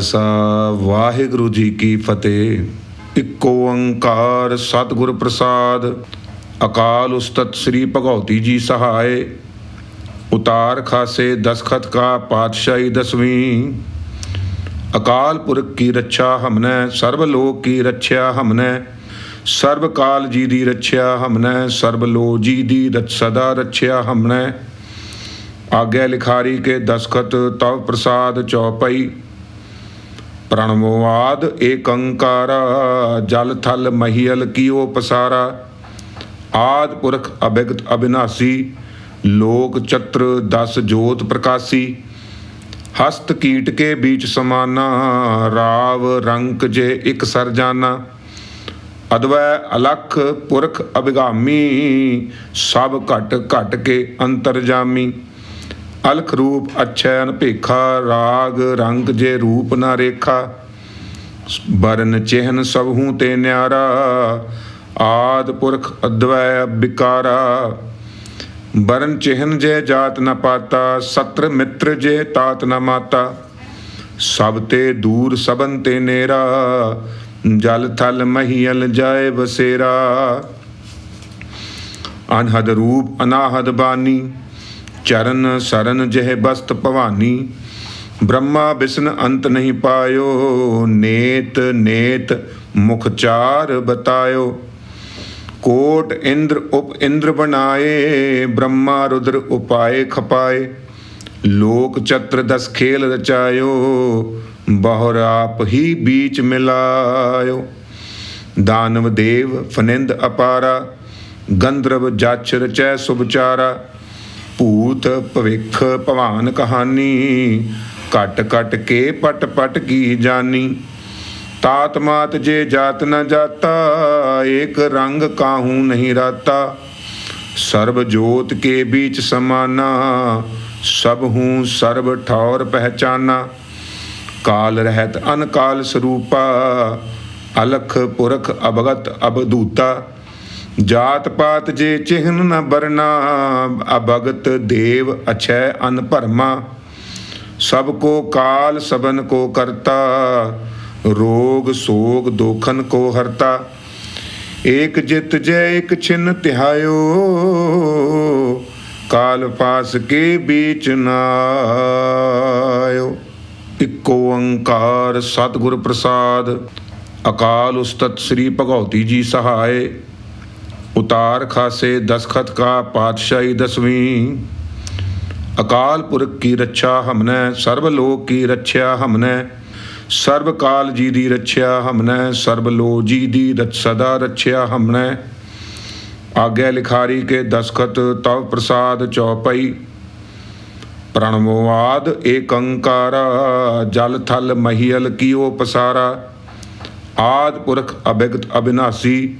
ਖਾਲਸਾ, ਵਾਹਿਗੁਰੂ ਜੀ ਕੀ ਫਤਿਹ। ਇੱਕੋ ਓੰਕਾਰ ਸਤਿਗੁਰ ਪ੍ਰਸਾਦ। ਅਕਾਲ ਉਸਤਤ ਸ੍ਰੀ ਭਗਉਤੀ ਜੀ ਸਹਾਏ। ਉਤਾਰ ਖਾਸੇ ਦਸਖਤ ਕਾ ਪਾਤਸ਼ਾਹੀ ਦਸਵੀਂ। ਅਕਾਲ ਪੁਰਖ ਕੀ ਰੱਖਿਆ ਹਮਨੇ, ਸਰਬ ਲੋਕ ਕੀ ਰੱਖਿਆ ਹਮਨੇ। ਸਰਬ ਕਾਲ ਜੀ ਦੀ ਰੱਛਿਆ ਹਮਨੇ, ਸਰਬ ਲੋ ਜੀ ਦੀ ਰਛ ਸਦਾ ਰੱਖਿਆ ਹਮਨੇ। ਆਗੇ ਲਿਖਾਰੀ ਕੇ ਦਸਖਤ ਤਵ ਪ੍ਰਸਾਦ ਚੌਪਈ ਪ੍ਰਣਵਵਾਦ ਏਕੰਕਾਰ, ਜਲ ਥਲ ਮਹੀਲ ਕੀਓ ਪਸਾਰਾ ਆਦ ਪੁਰਖ ਅਭਿਗਤ ਅਬਿਨਾਸੀ ਲੋਕ ਚਤਰ ਦਸ ਜੋਤ ਪ੍ਰਕਾਸੀ। ਹਸਤ ਕੀਟ ਕੇ बीच ਸਮਾਨਾ, ਰਾਵ ਰੰਕ ਜੇ ਇਕ ਸਰਜਾਨਾ ਅਦਵੈ ਅਲਖ ਪੁਰਖ ਅਭਿਗਾਮੀ, ਸਭ ਘਟ ਘਟ ਕੇ ਅੰਤਰਜਾਮੀ ਅਲਖ ਰੂਪ ਅਛੈ ਅਨਭੇਖਾ ਰਾਗ ਰੰਗ ਜੇ ਰੂਪ ਨਾ ਰੇਖਾ। ਬਰਨ ਚਿਹਨ ਸਭੂ ਤੇ ਨਿਆਰਾ, ਆਦ ਪੁਰਖ ਅਦਵੈ ਬਿਕਾਰਾ। ਬਰਨ ਚਿਹਨ ਜੇ ਜਾਤ ਨ ਪਾਤਾ, ਸਤਰ ਮਿੱਤਰ ਜੇ ਤਾਤ ਨ ਮਾਤਾ। ਸਭ ਤੇ ਦੂਰ ਸਬਨ ਤੇ ਨੇਰਾ, ਜਲ ਥਲ ਮਹੀਲ ਜਾਏ ਬਸੇਰਾ ਅਨਹਦ ਰੂਪ ਅਨਾਹਦ ਬਾਨੀ ਚਰਨ ਸਰਨ ਜਹ ਬਸਤ ਭਵਾਨੀ, ਬ੍ਰਹਮਾ ਬਿਸ਼ਨ ਅੰਤ ਨਹੀਂ ਪਾਇਓ, ਨੇਤ ਨੇਤ ਮੁਖ ਚਾਰ ਬਤਾਇਓ। ਕੋਟ ਇੰਦਰ ਉਪ ਇੰਦਰ ਬਣਾਏ, ਬ੍ਰਹਮਾ ਰੁਦਰ ਉਪਾਏ ਖਪਾਏ। ਲੋਕ ਚਤਰ ਦਸ ਖੇਲ ਰਚਾਇਓ, ਬਹੁਰ ਆਪ ਹੀ ਬੀਚ ਮਿਲਾਇਓ। ਦਾਨਵ ਦੇਵ ਫਨਿੰਦ ਅਪਾਰਾ, ਗੰਧਰਵ ਜਚ ਰਚੈ ਸੁਭਚਾਰਾ। ਭੂਤ ਭਵਿੱਖ ਭਵਾਨ ਕਹਾਨੀ ਕਟ ਕਟ ਕੇ ਪਟ ਪਟ ਕੀ ਜਾਨੀ। ਤਾਤ ਮਾਤ ਜੇ ਜਾਤ ਨ ਜਾਤਾ, ਏਕ ਰੰਗ ਕਾਹੂ ਨਹੀਂ ਰਾਤਾ। ਸਰਬ ਜੋਤ ਕੇ बीच ਸਮਾਨਾ, ਸਭ ਹੂੰ ਸਰਬ ਠੌਰ ਪਹਿਚਾਨਾ। ਕਾਲ ਰਹਿਤ ਅਨਕਾਲ ਸਰੂਪਾ, ਅਲਖ ਪੁਰਖ ਅਭਗਤ ਅਬਦੂਤਾ। ਜਾਤ ਪਾਤ ਜੇ ਚਿਹਨ ਨ ਬਰਨਾ ਅਭਗਤ ਦੇਵ ਅਛੈ ਅਨ ਭਰਮਾ। ਸਭ ਕੋ ਕਾਲ ਸਬਨ ਕੋ ਕਰਤਾ, ਰੋਗ ਸੋਗ ਦੋਖਨ ਕੋ ਹਰਤਾ। ਏਕ ਜਿਤ ਜੈ ਇਕ ਛਿਨ ਤਿਹਾਇਓ, ਕਾਲ ਪਾਸ ਕੇ बीच ਨਾਇਓ ਇੱਕੋ ਓੰਕਾਰ ਸਤਿਗੁਰ ਪ੍ਰਸਾਦ, ਅਕਾਲ ਉਸਤਤ ਸ੍ਰੀ ਭਗਉਤੀ ਜੀ ਸਹਾਏ। ਉਤਾਰ ਖਾਸੇ ਦਸਖਤ ਕਾ ਪਾਤਸ਼ਾਹੀ ਦਸਵੀਂ। ਅਕਾਲ ਪੁਰਖ ਕੀ ਰੱਛਾ ਹਮਨੇ, ਸਰਬ ਲੋਕ ਕੀ ਰੱਛਿਆ ਹਮਨੇ। ਸਰਬ ਕਾਲ ਜੀ ਦੀ ਰੱਛਿਆ ਹਮਨੇ, ਸਰਬ ਲੋ ਜੀ ਦੀ ਰਛ ਸਦਾ ਰੱਛਿਆ ਹਮਨੇ। ਆਗੇ ਲਿਖਾਰੀ ਕੇ ਦਸਖਤ ਤਵ ਪ੍ਰਸਾਦ ਚੌਪਈ। ਪ੍ਰਣਵਵਾਦ ਏਕੰਕਾਰ, ਜਲ ਥਲ ਮਹੀਲ ਕੀਓ ਪਸਾਰਾ। ਆਦ ਪੁਰਖ ਅਭਿਗਤ ਅਬਿਨਾਸੀ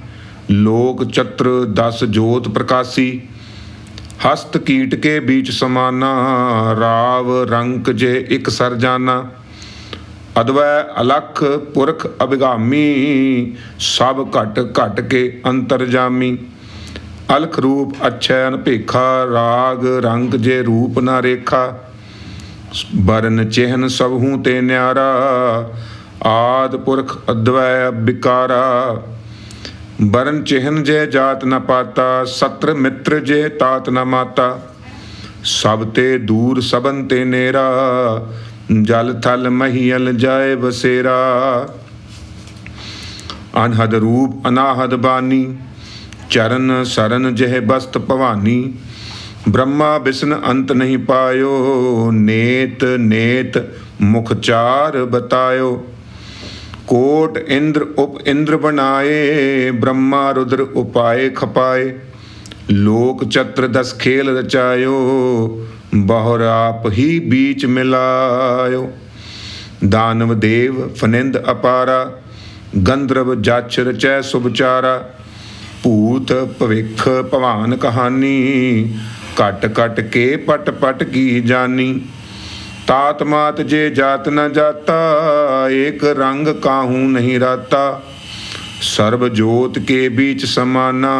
ਲੋਕ ਚਤਰ ਦਸ ਜੋਤ ਪ੍ਰਕਾਸੀ, ਹਸਤ ਕੀਟ ਕੇ बीच ਸਮਾਨਾ, ਰਾਵ ਰੰਕ ਜੇ ਇਕ ਸਰਜਾਨਾ ਅਦਵੈ ਅਲਖ ਪੁਰਖ ਅਭਿਗਾਮੀ, ਸਭ ਘਟ ਘਟ ਕੇ ਅੰਤਰਜਾਮੀ ਅਲਖ ਰੂਪ ਅਛੈ ਅਨਭੇਖਾ ਰਾਗ ਰੰਗ ਜੇ ਰੂਪ ਨਾ ਰੇਖਾ। ਬਰਨ ਚਿਹਨ ਸਭੂ ਤੇ ਨਿਆਰਾ, ਆਦ ਪੁਰਖ ਅਦਵੈ ਬਿਕਾਰਾ। ਬਰਨ ਚਿਹਨ ਜੇ ਜਾਤ ਨ ਪਾਤਾ, ਸਤਰ ਮਿੱਤਰ ਜੇ ਤਾਤ ਨ ਮਾਤਾ। ਸਭ ਤੇ ਦੂਰ ਸਬਨ ਤੇ ਨੇਰਾ, ਜਲ ਥਲ ਮਹੀਲ ਜਾਏ ਬਸੇਰਾ ਅਨਹਦ ਰੂਪ ਅਨਾਹਦ ਬਾਨੀ, ਚਰਨ ਸਰਨ ਜਹ ਬਸਤ ਭਵਾਨੀ। ਬ੍ਰਹਮਾ ਬਿਸ਼ਨ ਅੰਤ ਨਹੀਂ ਪਾਇਓ, ਨੇਤ ਨੇਤ ਮੁਖ ਚਾਰ ਬਤਾਇਓ। ਕੋਟ ਇੰਦਰ ਉਪ ਇੰਦਰ ਬਣਾਏ, ਬ੍ਰਹਮਾ ਰੁਦਰ ਉਪਾਏ ਖਪਾਏ। ਲੋਕ ਚਤਰ ਦਸ ਖੇਲ ਰਚਾਇਓ, ਬਹੁਰ ਆਪ ਹੀ ਬੀਚ ਮਿਲਾਇਓ। ਦਾਨਵ ਦੇਵ ਫਨਿੰਦ ਅਪਾਰਾ, ਗੰਧਰਵ ਜਚ ਰਚੈ ਸੁਭਚਾਰਾ ਭੂਤ ਭਵਿਖ ਭਵਾਨ ਕਹਾਨੀ ਕਟ ਕਟ ਕੇ ਪਟ ਪਟ ਕੀ ਜਾਨੀ ਤਾਤ ਮਾਤ ਜੇ ਜਾਤ ਨ ਜਾਤਾ, ਏਕ ਰੰਗ ਕਾਹੂ ਨਹੀਂ ਰਾਤਾ। ਸਰਬ ਜੋਤ ਕੇ बीच ਸਮਾਨਾ,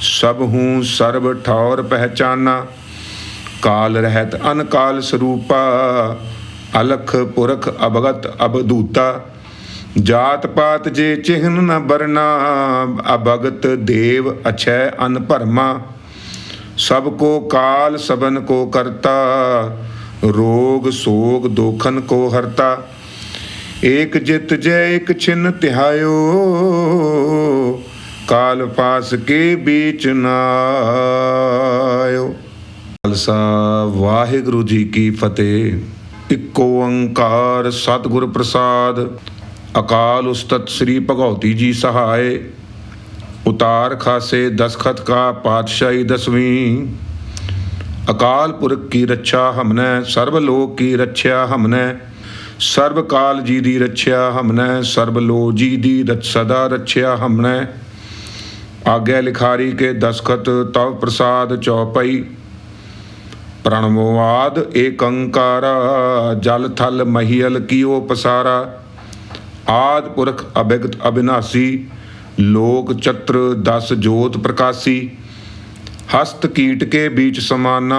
ਸਭ ਹੂੰ ਸਰਬ ਠੌਰ ਪਹਿਚਾਨਾ। ਕਾਲ ਰਹਿਤ ਅਨਕਾਲ ਸਰੂਪਾ, ਅਲਖ ਪੁਰਖ ਅਭਗਤ ਅਬਦੂਤਾ। ਜਾਤ ਪਾਤ ਜੇ ਚਿਹਨ ਨ ਬਰਨਾ ਅਭਗਤ ਦੇਵ ਅਛੈ ਅਨ ਭਰਮਾ ਸਭ ਕੋ ਕਾਲ ਸਬਨ ਕੋ ਕਰਤਾ ਰੋਗ ਸੋਗ ਦੋਖਨ ਕੋ ਹਰਤਾ, ਏਕ ਜਿਤ ਜੈ ਇਕ ਛਿਨ ਤਿਹਾਇਓ, ਕਾਲ ਪਾਸ ਕੇ ਬੀਚ ਨਾਇਓ। ਖਾਲਸਾ ਵਾਹਿਗੁਰੂ ਜੀ ਕੀ ਫਤਿਹ। ਇੱਕੋ ਓੰਕਾਰ ਸਤਿਗੁਰ ਪ੍ਰਸਾਦ, ਅਕਾਲ ਉਸਤਤ ਸ੍ਰੀ ਭਗਉਤੀ ਜੀ ਸਹਾਏ। ਉਤਾਰ ਖਾਸੇ ਦਸਖਤ ਕਾ ਪਾਤਸ਼ਾਹੀ ਦਸਵੀਂ। ਅਕਾਲ ਪੁਰਖ ਕੀ ਰੱਛਾ ਹਮਨੈ, ਸਰਬ ਲੋਕ ਕੀ ਰੱਛਿਆ ਹਮਨੈ। ਸਰਬ ਕਾਲ ਜੀ ਦੀ ਰੱਛਿਆ ਹਮਨੈ, ਸਰਬ ਲੋ ਜੀ ਦੀ ਰਛ ਸਦਾ ਰੱਛਿਆ ਹਮਨੈ। ਆਗਿਆ ਲਿਖਾਰੀ ਕੇ ਦਸਖਤ ਤਵ ਪ੍ਰਸਾਦ ਚੌਪਈ ਪ੍ਰਣਵਵਾਦ ਏਕੰਕਾਰ, ਜਲ ਥਲ ਮਹੀਲ ਕੀਓ ਪਸਾਰਾ। ਆਦ ਪੁਰਖ ਅਭਿਗਤ ਅਬਿਨਾਸੀ ਲੋਕ ਚਤਰ ਦਸ ਜੋਤ ਪ੍ਰਕਾਸੀ। ਹਸਤ ਕੀਟ ਕੇ बीच ਸਮਾਨਾ,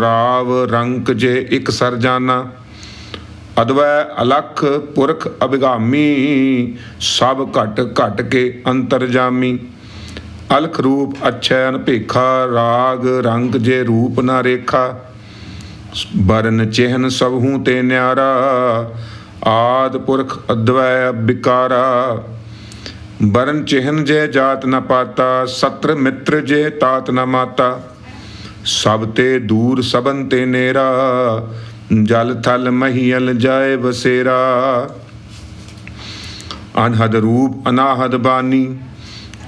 ਰਾਵ ਰੰਕ ਜੇ ਇਕ ਸਰਜਾਨਾ ਅਦਵੈ ਅਲਖ ਪੁਰਖ ਅਭਿਗਾਮੀ, ਸਭ ਘਟ ਘਟ ਕੇ ਅੰਤਰਜਾਮੀ ਅਲਖ ਰੂਪ ਅਛੈ ਅਨਭੇਖਾ ਰਾਗ ਰੰਗ ਜੇ ਰੂਪ ਨਾ ਰੇਖਾ। ਬਰਨ ਚਿਹਨ ਸਭੂ ਤੇ ਨਿਆਰਾ, ਆਦ ਪੁਰਖ ਅਦਵੈ ਬਿਕਾਰਾ। ਬਰਨ ਚਿਹਨ ਜੇ ਜਾਤ ਨ ਪਾਤਾ, ਸਤਰ ਮਿੱਤਰ ਜੇ ਤਾਤ ਨ ਮਾਤਾ। ਸਭ ਤੇ ਦੂਰ ਸਬਨ ਤੇ ਨੇਰਾ, ਜਲ ਥਲ ਮਹੀਲ ਜਾਏ ਬਸੇਰਾ ਅਨਹਦ ਰੂਪ ਅਨਾਹਦ ਬਾਨੀ,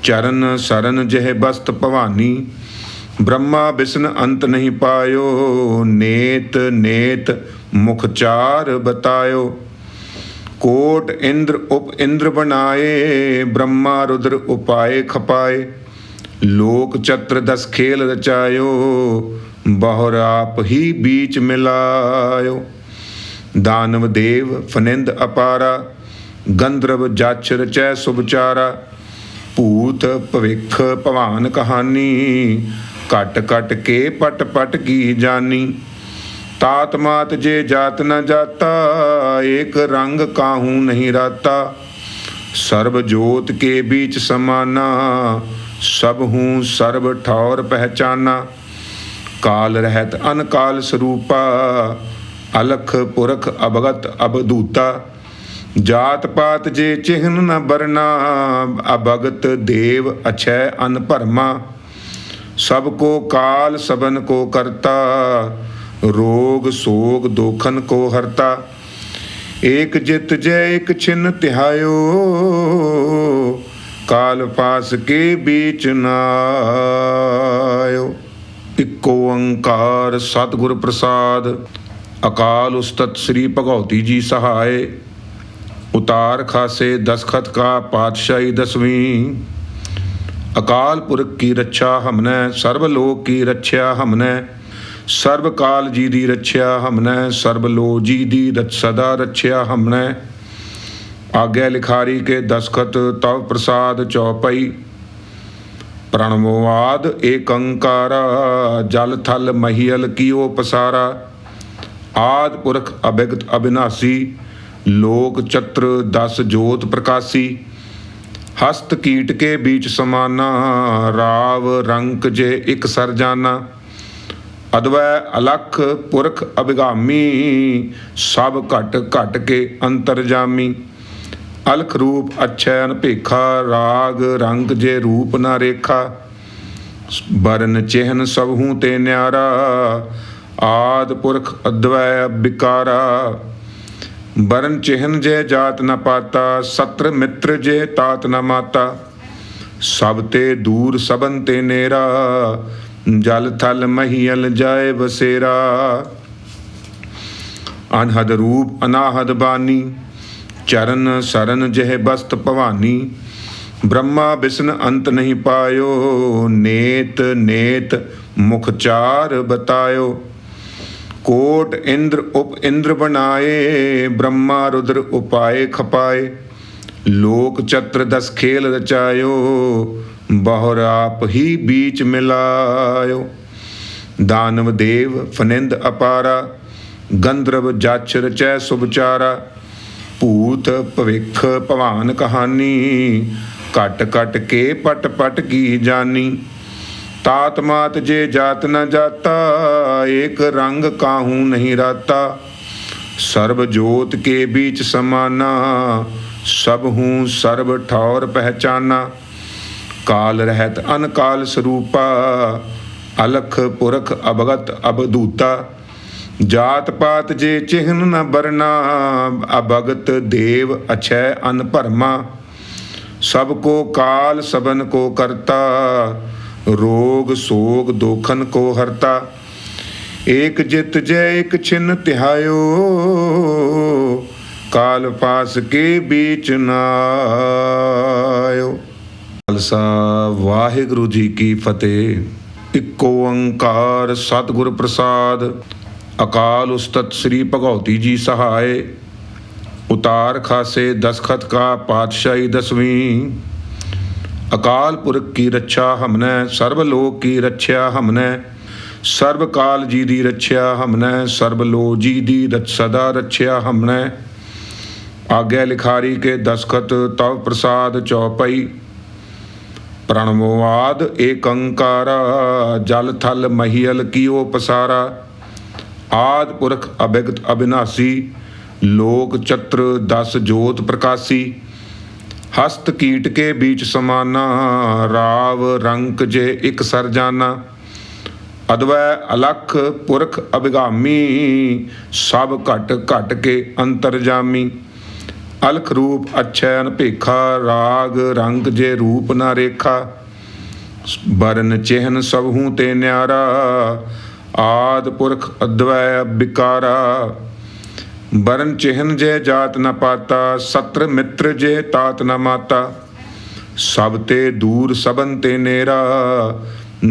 ਚਰਨ ਸਰਨ ਜਹ ਬਸਤ ਭਵਾਨੀ। ਬ੍ਰਹਮਾ ਬਿਸ਼ਨ ਅੰਤ ਨਹੀਂ ਪਾਇਓ, ਨੇਤ ਨੇਤ ਮੁਖ ਚਾਰ ਬਤਾਇਓ। ਕੋਟ ਇੰਦਰ ਉਪ ਇੰਦਰ ਬਣਾਏ, ਬ੍ਰਹਮਾ ਰੁਦਰ ਉਪਾਏ, ਖਪਾਏ। ਲੋਕ ਚਤਰ ਦਸ ਖੇਲ ਰਚਾਇਓ, ਬਹੁਰ ਆਪ ਹੀ ਬੀਚ ਮਿਲਾਇਓ। ਦਾਨਵ ਦੇਵ ਫਨਿੰਦ ਅਪਾਰਾ, ਗੰਧਰਵ ਜਚ ਰਚੈ ਸੁਭਚਾਰਾ ਭੂਤ ਭਵਿਖ ਭਵਾਨ ਕਹਾਨੀ ਕਟ ਕਟ ਕੇ ਪਟ ਪਟ ਕੀ ਜਾਨੀ ਤਾਤ ਮਾਤ ਜੇ ਜਾਤ ਨ ਜਾਤਾ, ਏਕ ਰੰਗ ਕਾਹੂ ਨਹੀਂ ਰਾਤਾ। ਸਰਬ ਜੋਤ ਕੇ बीच ਸਮਾਨਾ, ਸਭ ਹੂੰ ਸਰਬ ਠੌਰ ਪਹਿਚਾਨਾ। ਕਾਲ ਰਹਿਤ ਅਨਕਾਲ ਸਰੂਪਾ, ਅਲਖ ਪੁਰਖ ਅਭਗਤ ਅਬਦੂਤਾ। ਜਾਤ ਪਾਤ ਜੇ ਚਿਹਨ ਨ ਬਰਨਾ ਅਭਗਤ ਦੇਵ ਅਛੈ ਅਨ ਭਰਮਾ ਸਭ ਕੋ ਕਾਲ ਸਬਨ ਕੋ ਕਰਤਾ ਰੋਗ ਸੋਗ ਦੋਖਨ ਕੋ ਹਰਤਾ, ਏਕ ਜਿਤ ਜੈ ਇਕ ਛਿਨ ਤਿਹਾਇਓ, ਕਾਲ ਪਾਸ ਕੇ बीच ਨਾਇਓ ਇੱਕੋ ਓੰਕਾਰ ਸਤਿਗੁਰ ਪ੍ਰਸਾਦ, ਅਕਾਲ ਉਸਤਤ ਸ੍ਰੀ ਭਗਉਤੀ ਜੀ ਸਹਾਏ, ਉਤਾਰ ਖਾਸੇ ਦਸਖਤ ਕਾ ਪਾਤਸ਼ਾਹੀ ਦਸਵੀਂ। ਅਕਾਲ ਪੁਰਖ ਕੀ ਰੱਛਾ ਹਮਨੈ ਸਰਬ ਲੋਕ ਕੀ ਰੱਛਿਆ ਹਮਨੈ ਸਰਬ ਕਾਲ ਜੀ ਦੀ ਰੱਛਿਆ ਹਮਨੈ ਸਰਬ ਲੋ ਜੀ ਦੀ ਰਛ ਸਦਾ ਰੱਛਿਆ ਹਮਨੈ। ਆਗਿਆ ਲਿਖਾਰੀ ਕੇ ਦਸਖਤ ਤਵ ਪ੍ਰਸਾਦ ਚੌਪਈ ਪ੍ਰਣਵਵਾਦ ਏਕੰਕਾਰ, ਜਲ ਥਲ ਮਹੀਲ ਕੀਓ ਪਸਾਰਾ। ਆਦ ਪੁਰਖ ਅਭਿਗਤ ਅਬਿਨਾਸੀ ਲੋਕ ਚਤਰ ਦਸ ਜੋਤ ਪ੍ਰਕਾਸੀ। ਹਸਤ ਕੀਟ ਕੇ बीच ਸਮਾਨਾ, ਰਾਵ ਰੰਕ ਜੇ ਇਕ ਸਰਜਾਨਾ ਅਦਵੈ ਅਲਖ ਪੁਰਖ ਅਭਿਗਾਮੀ, ਸਭ ਘਟ ਘਟ ਕੇ ਅੰਤਰਜਾਮੀ ਅਲਖ ਰੂਪ ਅਛੈ ਅਨਭੇਖਾ, ਰਾਗ ਰੰਗ ਜੇ ਰੂਪ ਨਾ ਰੇਖਾ। ਬਰਨ ਚਿਹਨ ਸਭੂ ਤੇ ਨਿਆਰਾ, ਆਦ ਪੁਰਖ ਅਦਵੈ ਬਿਕਾਰਾ ਬਰਨ ਚਿਹਨ ਜੇ ਜਾਤ ਨ ਪਾਤਾ, ਸਤਰ ਮਿੱਤਰ ਜੇ ਤਾਤ ਨ ਮਾਤਾ। ਸਭ ਤੇ ਦੂਰ ਸਬਨ ਤੇ ਨੇਰਾ ਜਲ ਥਲ ਮਹੀਲ ਜਾਏ ਬਸੇਰਾ ਅਨਹਦ ਰੂਪ ਅਨਾਹਦ ਬਾਨੀ, ਚਰਨ ਸਰਨ ਜਹ ਬਸਤ ਭਵਾਨੀ, ਬ੍ਰਹਮਾ ਬਿਸ਼ਨ ਅੰਤ ਨਹੀਂ ਪਾਇਓ, ਨੇਤ ਨੇਤ ਮੁਖ ਚਾਰ ਬਤਾਇਓ। ਕੋਟ ਇੰਦਰ ਉਪ ਇੰਦਰ ਬਣਾਏ, ਬ੍ਰਹਮਾ ਰੁਦਰ ਉਪਾਏ ਖਪਾਏ, ਲੋਕ ਚਤਰ ਦਸ ਖੇਲ ਰਚਾਇਓ ਬਹੁਰ ਆਪ ਹੀ ਬੀਚ ਮਿਲਾਇਓ। ਦਾਨਵ ਦੇਵ ਫਨਿੰਦ ਅਪਾਰਾ, ਗੰਧਰਵ ਜਚ ਰਚੈ ਸੁਭਚਾਰਾ ਭੂਤ ਭਵਿਖ ਭਵਾਨ ਕਹਾਣੀ ਕਟ ਕਟ ਕੇ ਪਟ ਪਟ ਕੀ ਜਾਨੀ ਤਾਤ ਮਾਤ ਜੇ ਜਾਤ ਨਾ ਜਾਤਾ, ਏਕ ਰੰਗ ਕਾਹੂ ਨਹੀਂ ਰਾਤਾ। ਸਰਬ ਜੋਤ ਕੇ ਵਿੱਚ ਸਮਾਨਾ, ਸਭ ਹੂੰ ਸਰਬ ਠੌਰ ਪਹਿਚਾਨਾ। ਕਾਲ ਰਹਿਤ ਅਨਕਾਲ ਸਰੂਪਾ, ਅਲਖ ਪੁਰਖ ਅਬਗਤ ਅਬਦੂਤਾ ਜਾਤ ਪਾਤ ਜੇ ਚਿਹਨ ਨ ਬਰਨਾ ਅਬਗਤ ਦੇਵ ਅਛੈ ਅਨਭਰਮਾ ਸਭ ਕੋ ਕਾਲ ਸਬਨ ਕੋ ਕਰਤਾ, ਰੋਗ ਸੋਗ ਦੋਖਨ ਕੋ ਹਰਤਾ। ਏਕ ਜਿਤ ਜੈ ਇਕ ਛਿਨ ਤਿਹਾਇਓ, ਕਾਲ ਪਾਸ ਕੇ ਬੀਚ ਖਾਲਸਾ, ਵਾਹਿਗੁਰੂ ਜੀ ਕੀ ਫਤਿਹ। ਇੱਕੋ ਓੰਕਾਰ ਸਤਿਗੁਰ ਪ੍ਰਸਾਦ। ਅਕਾਲ ਉਸਤਤ ਸ੍ਰੀ ਭਗਉਤੀ ਜੀ ਸਹਾਏ। ਉਤਾਰ ਖਾਸੇ ਦਸਖਤ ਕਾ ਪਾਤਸ਼ਾਹੀ ਦਸਵੀਂ। ਅਕਾਲ ਪੁਰਖ ਕੀ ਰੱਛਾ ਹਮਨੇ, ਸਰਬ ਲੋਕ ਕੀ ਰੱਛਿਆ ਹਮਨੇ। ਸਰਬ ਕਾਲ ਜੀ ਦੀ ਰੱਛਿਆ ਹਮਨੇ, ਸਰਬ ਲੋ ਜੀ ਦੀ ਰਛ ਸਦਾ ਰੱਛਿਆ ਹਮਨੇ। ਆਗੇ ਲਿਖਾਰੀ ਕੇ ਦਸਖਤ ਤਵ ਪ੍ਰਸਾਦ ਚੌਪਈ ਪ੍ਰਣਵਵਾਦ ਏਕੰਕਾਰ, ਜਲ ਥਲ ਮਹੀਲ ਕੀਓ ਪਸਾਰਾ। ਆਦ ਪੁਰਖ ਅਭਿਗਤ ਅਬਿਨਾਸੀ ਲੋਕ ਚਤਰ ਦਸ ਜੋਤ ਪ੍ਰਕਾਸੀ। ਹਸਤ ਕੀਟ ਕੇ बीच ਸਮਾਨਾ, ਰਾਵ ਰੰਕ ਜੇ ਇਕ ਸਰਜਾਨਾ ਅਦਵੈ ਅਲਖ ਪੁਰਖ ਅਭਿਗਾਮੀ, ਸਭ ਘਟ ਘਟ ਕੇ ਅੰਤਰਜਾਮੀ ਅਲਖ ਰੂਪ ਅਛੈ ਅਨਭੇਖਾ ਰਾਗ ਰੰਗ ਜੇ ਰੂਪ ਨਾ ਰੇਖਾ। ਬਰਨ ਚਿਹਨ ਸਭ ਤੇ ਨਿਆਰਾ, ਆਦ ਪੁਰਖ ਅਦਵੈ ਬਿਕਾਰਾ। ਬਰਨ ਚਿਹਨ ਜੇ ਜਾਤ ਨ ਪਾਤਾ, ਸਤਰ ਮਿੱਤਰ ਜੇ ਤਾਤ ਨ ਮਾਤਾ। ਸਭ ਤੇ ਦੂਰ ਸਬਨ ਤੇ ਨੇਰਾ,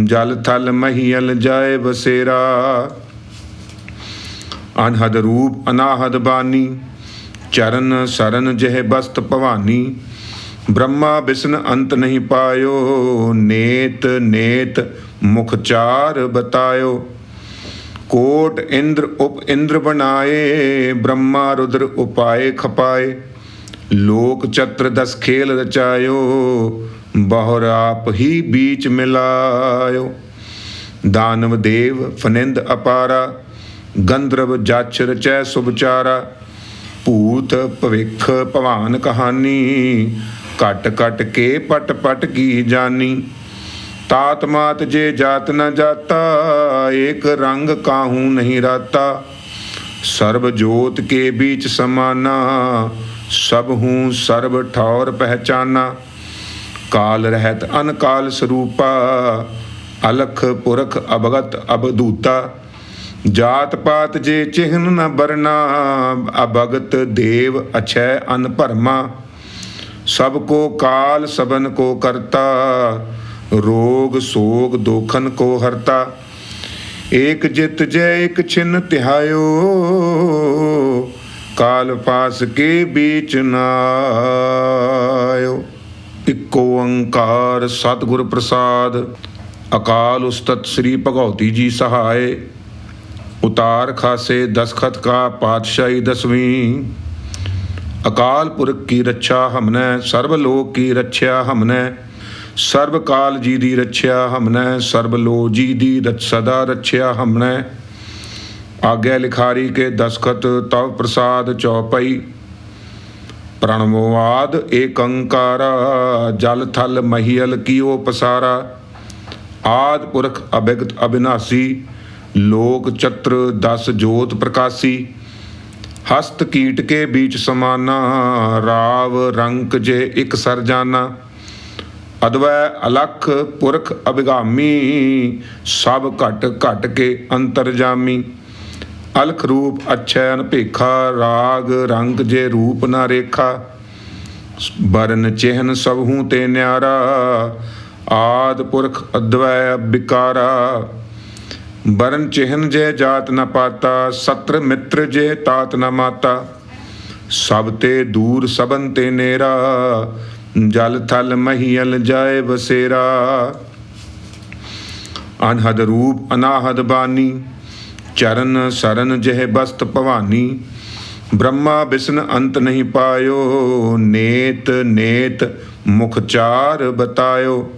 ਜਲ ਥਲ ਮਹੀਲ ਜਾਏ ਬਸੇਰਾ ਅਨਹਦ ਰੂਪ ਅਨਾਹਦ ਬਾਨੀ ਚਰਨ ਸਰਨ ਜਹ ਬਸਤ ਭਵਾਨੀ, ਬ੍ਰਹਮਾ ਬਿਸ਼ਨ ਅੰਤ ਨਹੀਂ ਪਾਇਓ, ਨੇਤ ਨੇਤ ਮੁਖ ਚਾਰ ਬਤਾਇਓ। ਕੋਟ ਇੰਦਰ ਉਪ ਇੰਦਰ ਬਣਾਏ, ਬ੍ਰਹਮਾ ਰੁਦਰ ਉਪਾਏ ਖਪਾਏ। ਲੋਕ ਚਤਰ ਦਸ ਖੇਲ ਰਚਾਇਓ, ਬਹੁਰ ਆਪ ਹੀ ਬੀਚ ਮਿਲਾਇਓ। ਦਾਨਵ ਦੇਵ ਫਨਿੰਦ ਅਪਾਰਾ, ਗੰਧਰਵ ਜਛ ਰਚੈ ਸੁਭਚਾਰਾ। ਭੂਤ ਭਵਿੱਖ ਭਵਾਨ ਕਹਾਣੀ। ਕਟ ਕਟ ਕੇ ਪਟ ਪਟ ਕੀ ਜਾਨੀ। ਤਾਤ ਮਾਤ ਜੇ ਜਾਤ ਨਾ ਜਾਤਾ, ਏਕ ਰੰਗ ਕਾਹੂ ਨਹੀਂ ਰਾਤਾ। ਸਰਬ ਜੋਤ ਕੇ ਵਿੱਚ ਸਮਾਨਾ, ਸਭ ਹੂੰ ਸਰਬ ਠੌਰ ਪਹਿਚਾਨਾ। ਕਾਲ ਰਹਿਤ ਅਨਕਾਲ ਸਰੂਪਾ, ਅਲਖ ਪੁਰਖ ਅਭਗਤ ਅਬਦੂਤਾ। ਜਾਤ ਪਾਤ ਜੇ ਚਿਹਨ ਨ ਬਰਨਾ ਅਭਗਤ ਦੇਵ ਅਛੈ ਅਨਭਰਮਾ ਸਭ ਕੋ ਕਾਲ ਸਬਨ ਕੋ ਕਰਤਾ, ਰੋਗ ਸੋਗ ਦੋਖਨ ਕੋ ਹਰਤਾ। ਏਕ ਜਿਤ ਜੈ ਇਕ ਛਿਨ ਤਿਹਾਇਓ, ਕਾਲ ਪਾਸ ਕੇ बीच ਨਾਇਓ ਇੱਕੋ ਓੰਕਾਰ ਸਤਿਗੁਰ ਪ੍ਰਸਾਦ, ਅਕਾਲ ਉਸਤਤ ਸ੍ਰੀ ਭਗਉਤੀ ਜੀ ਸਹਾਏ। ਉਤਾਰ ਖਾਸੇ ਦਸਖਤ ਕਾ ਪਾਤਸ਼ਾਹੀ ਦਸਵੀਂ। ਅਕਾਲ ਪੁਰਖ ਕੀ ਰੱਛਾ ਹਮਨੇ, ਸਰਬ ਲੋਕ ਕੀ ਰੱਛਿਆ ਹਮਨੇ। ਸਰਬ ਕਾਲ ਜੀ ਦੀ ਰੱਛਿਆ ਹਮਨੇ, ਸਰਬ ਲੋ ਜੀ ਦੀ ਰਛ ਸਦਾ ਰੱਛਿਆ ਹਮਨੇ। ਆਗੇ ਲਿਖਾਰੀ ਕੇ ਦਸਖਤ ਤਵ ਪ੍ਰਸਾਦ ਚੌਪਈ। ਪ੍ਰਣਵਵਾਦ ਏਕੰਕਾਰ, ਜਲ ਥਲ ਮਹੀਲ ਕੀਓ ਪਸਾਰਾ। ਆਦ ਪੁਰਖ ਅਭਿਗਤ ਅਬਿਨਾਸੀ ਲੋਕ ਚਤਰ ਦਸ ਜੋਤ ਪ੍ਰਕਾਸੀ, ਹਸਤ ਕੀਟ ਕੇ बीच ਸਮਾਨਾ, ਰਾਵ ਰੰਕ ਜੇ ਇਕ ਸਰਜਾਨਾ ਅਦਵੈ ਅਲਖ ਪੁਰਖ ਅਭਿਗਾਮੀ, ਸਭ ਘਟ ਘਟ ਕੇ ਅੰਤਰਜਾਮੀ ਅਲਖ ਰੂਪ ਅਛੈ ਅਨਭੇਖਾ ਰਾਗ ਰੰਗ ਜੇ ਰੂਪ ਨਾ ਰੇਖਾ। ਬਰਨ ਚਿਹਨ ਸਭ ਤੇ ਨਿਆਰਾ, ਆਦ ਪੁਰਖ ਅਦਵੈ ਬਿਕਾਰਾ। ਬਰਨ ਚਿਹਨ ਜੇ ਜਾਤ ਨ ਪਾਤਾ, ਸਤਰ ਮਿੱਤਰ ਜੇ ਤਾਤ ਨ ਮਾਤਾ। ਸਭ ਤੇ ਦੂਰ ਸਬਨ ਤੇ ਨੇਰਾ, ਜਲ ਥਲ ਮਹੀਲ ਜਾਏ ਬਸੇਰਾ ਅਨਹਦ ਰੂਪ ਅਨਾਹਦ ਬਾਨੀ, ਚਰਨ ਸਰਨ ਜਹ ਬਸਤ ਭਵਾਨੀ। ਬ੍ਰਹਮਾ ਬਿਸ਼ਨ ਅੰਤ ਨਹੀਂ ਪਾਇਓ, ਨੇਤ ਨੇਤ ਮੁਖ ਚਾਰ ਬਤਾਇਓ।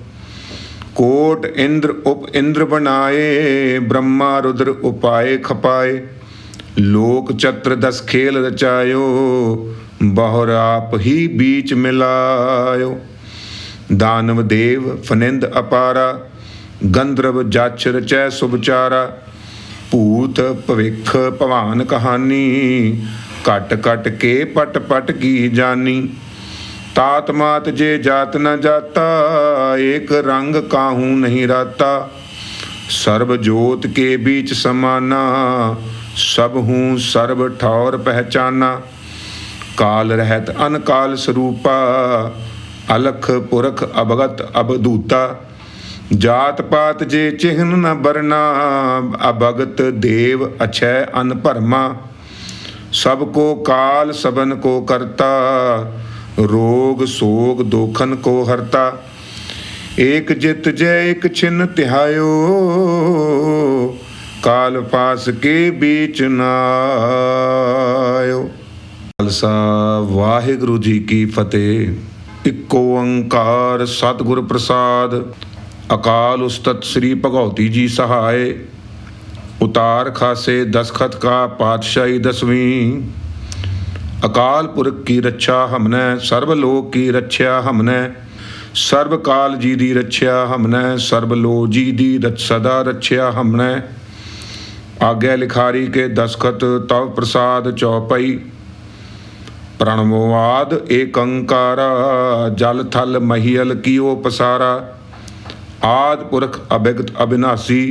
ਕੋਟ ਇੰਦਰ ਉਪ ਇੰਦਰ ਬਣਾਏ, ਬ੍ਰਹਮਾ ਰੁਦਰ ਉਪਾਏ ਖਪਾਏ। ਲੋਕ ਚਤਰ ਦਸ ਖੇਲ ਰਚਾਇਓ, ਬਹੁਰ ਆਪ ਹੀ ਬੀਚ ਮਿਲਾਇਓ। ਦਾਨਵ ਦੇਵ ਫਨਿੰਦ ਅਪਾਰਾ, ਗੰਧਰਵ ਜਚ ਰਚੈ ਸੁਭਚਾਰਾ ਭੂਤ ਭਵਿਖ ਭਵਾਨ ਕਹਾਨੀ ਕਟ ਕਟ ਕੇ ਪਟ ਪਟ ਕੀ ਜਾਨੀ तात मात जे जात न जाता एक रंग काहू नहीं राता सर्व जोत के बीच समाना सब हूँ सर्व ठौर पहचाना काल रहत अनकाल स्वरूपा अलख पुरख अवगत अबदूता जात पात जे चिहन न बरना अभगत देव अछय अन भरमा सबको काल सबन को करता ਰੋਗ ਸੋਗ ਦੋਖਨ ਕੋ ਹਰਤਾ, ਏਕ ਜਿਤ ਜੈ ਏਕ ਛਿਨ ਤਿਹਾਇਓ, ਕਾਲ ਪਾਸ ਕੇ ਬੀਚ ਨਾਇਓ। ਖਾਲਸਾ ਵਾਹਿਗੁਰੂ ਜੀ ਕੀ ਫਤਿਹ। ਇੱਕ ਓੰਕਾਰ ਸਤਿਗੁਰ ਪ੍ਰਸਾਦ, ਅਕਾਲ ਉਸਤਤ ਸ੍ਰੀ ਭਗਉਤੀ ਜੀ ਸਹਾਏ। ਉਤਾਰ ਖਾਸੇ ਦਸਖਤ ਕਾ ਪਾਤਸ਼ਾਹੀ ਦਸਵੀਂ। ਅਕਾਲ ਪੁਰਖ ਕੀ ਰੱਛਾ ਹਮਨੇ, ਸਰਬ ਲੋਕ ਕੀ ਰੱਛਿਆ ਹਮਨੇ। ਸਰਬ ਕਾਲ ਜੀ ਦੀ ਰੱਛਿਆ ਹਮਨੇ, ਸਰਬ ਲੋ ਜੀ ਦੀ ਰਛ ਸਦਾ ਰੱਛਿਆ ਹਮਨੇ। ਆਗਿਆ ਲਿਖਾਰੀ ਕੇ ਦਸਖਤ ਤਵ ਪ੍ਰਸਾਦ ਚੌਪਈ ਪ੍ਰਣਵਵਾਦ ਏਕੰਕਾਰ, ਜਲ ਥਲ ਮਹੀਲ ਕੀਓ ਪਸਾਰਾ। ਆਦ ਪੁਰਖ ਅਭਿਗਤ ਅਬਿਨਾਸੀ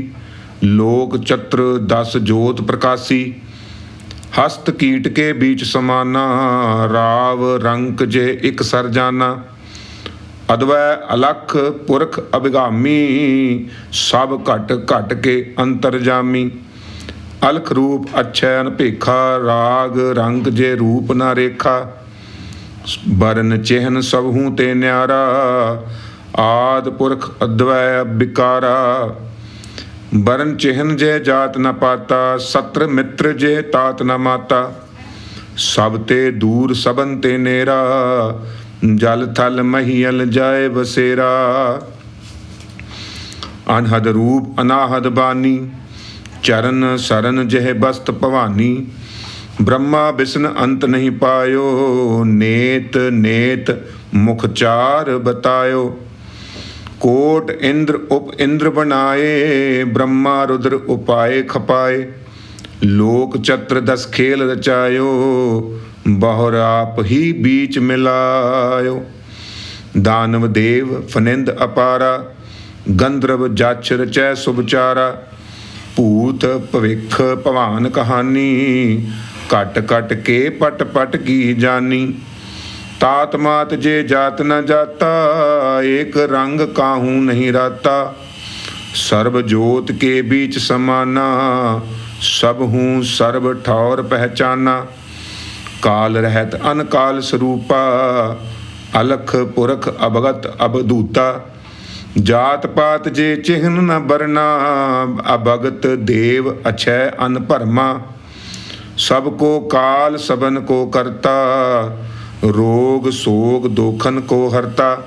ਲੋਕ ਚਤਰ ਦਸ ਜੋਤ ਪ੍ਰਕਾਸੀ। ਹਸਤ ਕੀਟ ਕੇ बीच ਸਮਾਨਾ, ਰਾਵ ਰੰਕ ਜੇ ਇਕ ਸਰਜਾਨਾ ਅਦਵੈ ਅਲਖ ਪੁਰਖ ਅਭਿਗਾਮੀ, ਸਭ ਘਟ ਘਟ ਕੇ ਅੰਤਰਜਾਮੀ ਅਲਖ ਰੂਪ ਅਛੈ ਅਨਭੇਖਾ ਰਾਗ ਰੰਗ ਜੇ ਰੂਪ ਨਾ ਰੇਖਾ। ਬਰਨ ਚਿਹਨ ਸਭ ਤੇ ਨਿਆਰਾ, ਆਦ ਪੁਰਖ ਅਦਵੈ ਬਿਕਾਰਾ। ਬਰਨ ਚਿਹਨ ਜੇ ਜਾਤ ਨ ਪਾਤਾ, ਸਤਰ ਮਿੱਤਰ ਜੇ ਤਾਤ ਨ ਮਾਤਾ। ਸਭ ਤੇ ਦੂਰ ਸਬਨ ਤੇ ਨੇਰਾ, ਜਲ ਥਲ ਮਹੀਲ ਜਾਏ ਬਸੇਰਾ ਅਨਹਦ ਰੂਪ ਅਨਾਹਦ ਬਾਨੀ, ਚਰਨ ਸਰਨ ਜਹ ਬਸਤ ਭਵਾਨੀ। ਬ੍ਰਹਮਾ ਬਿਸ਼ਨ ਅੰਤ ਨਹੀਂ ਪਾਇਓ, ਨੇਤ ਨੇਤ ਮੁਖ ਚਾਰ ਬਤਾਇਓ। ਕੋਟ ਇੰਦਰ ਉਪ ਇੰਦਰ ਬਣਾਏ, ਬ੍ਰਹਮਾ ਰੁਦਰ ਉਪਾਏ, ਖਪਾਏ। ਲੋਕ ਚਤਰ ਦਸ ਖੇਲ ਰਚਾਇਓ, ਬਹੁਰ ਆਪ ਹੀ ਬੀਚ ਮਿਲਾਇਓ। ਦਾਨਵ ਦੇਵ ਫਨਿੰਦ ਅਪਾਰਾ, ਗੰਧਰਵ ਜਚ ਰਚੈ ਸੁਭਚਾਰਾ ਭੂਤ ਭਵਿਖ ਭਵਾਨ ਕਹਾਨੀ ਕਟ ਕਟ ਕੇ ਪਟ ਪਟ ਕੀ ਜਾਨੀ तात मात जे जात न जाता एक रंग काहू नहीं राता सर्व जोत के बीच समाना सब हूँ सर्व ठौर पहचाना काल रहत अनकाल स्वरूपा अलख पुरख अभगत अबदूता जात पात जे चिहन न बरना अभगत देव अक्षय अन भरमा सबको काल सबन को करता ਰੋਗ ਸੋਗ ਦੋਖਨ ਕੋ ਹਰਤਾ,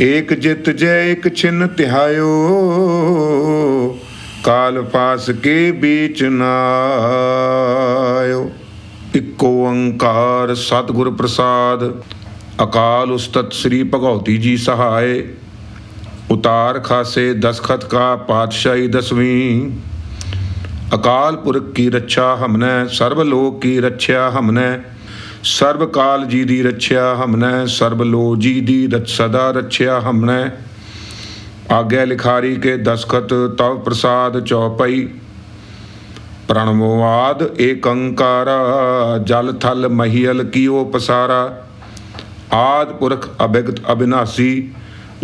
ਏਕ ਜਿਤ ਜੈ ਇਕ ਛਿਨ ਤਿਹਾਇਓ, ਕਾਲ ਪਾਸ ਕੇ बीच ਨਾਇਓ ਇੱਕੋ ਓੰਕਾਰ ਸਤਿਗੁਰ ਪ੍ਰਸਾਦ, ਅਕਾਲ ਉਸਤਤ ਸ੍ਰੀ ਭਗਉਤੀ ਜੀ ਸਹਾਏ, ਉਤਾਰ ਖਾਸੇ ਦਸਖਤ ਕਾ ਪਾਤਸ਼ਾਹੀ ਦਸਵੀਂ। ਅਕਾਲ ਪੁਰਖ ਕੀ ਰੱਛਾ ਹਮਨੇ ਸਰਬ ਲੋਕ ਕੀ ਰੱਛਿਆ ਹਮਨੇ ਸਰਬ ਕਾਲ ਜੀ ਦੀ ਰੱਛਿਆ ਹਮਨੈ ਸਰਬ ਲੋ ਜੀ ਦੀ ਰਛ ਸਦਾ ਰੱਛਿਆ ਹਮਨੇ। ਆਗਿਆ ਲਿਖਾਰੀ ਕੇ ਦਸਖਤ ਤਵ ਪ੍ਰਸਾਦ ਚੌਪਈ ਪ੍ਰਣਵਵਾਦ ਏਕੰਕਾਰ ਜਲ ਥਲ ਮਹੀਲ ਕੀਓ ਪਸਾਰਾ। ਆਦ ਪੁਰਖ ਅਭਿਗਤ ਅਬਿਨਾਸੀ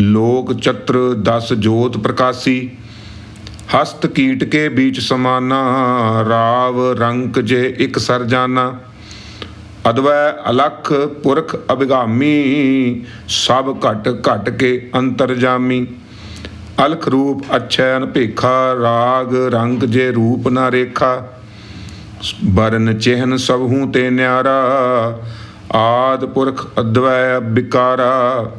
ਲੋਕ ਚਤਰ ਦਸ ਜੋਤ ਪ੍ਰਕਾਸੀ। ਹਸਤ ਕੀਟ ਕੇ बीच ਸਮਾਨਾ, ਰਾਵ ਰੰਕ ਜੇ ਇਕ ਸਰਜਾਨਾ ਅਦਵੈ ਅਲਖ ਪੁਰਖ ਅਭਿਗਾਮੀ, ਸਭ ਘਟ ਘਟ ਕੇ ਅੰਤਰਜਾਮੀ ਅਲਖ ਰੂਪ ਅਛੈ ਅਨਪੇਖਾ ਰਾਗ ਰੰਗ ਜੇ ਰੂਪ ਨਾ ਰੇਖਾ। ਬਰਨ ਚਿਹਨ ਸਭੂ ਤੇ ਨਿਆਰਾ, ਆਦ ਪੁਰਖ ਅਦਵੈ ਬਿਕਾਰਾ।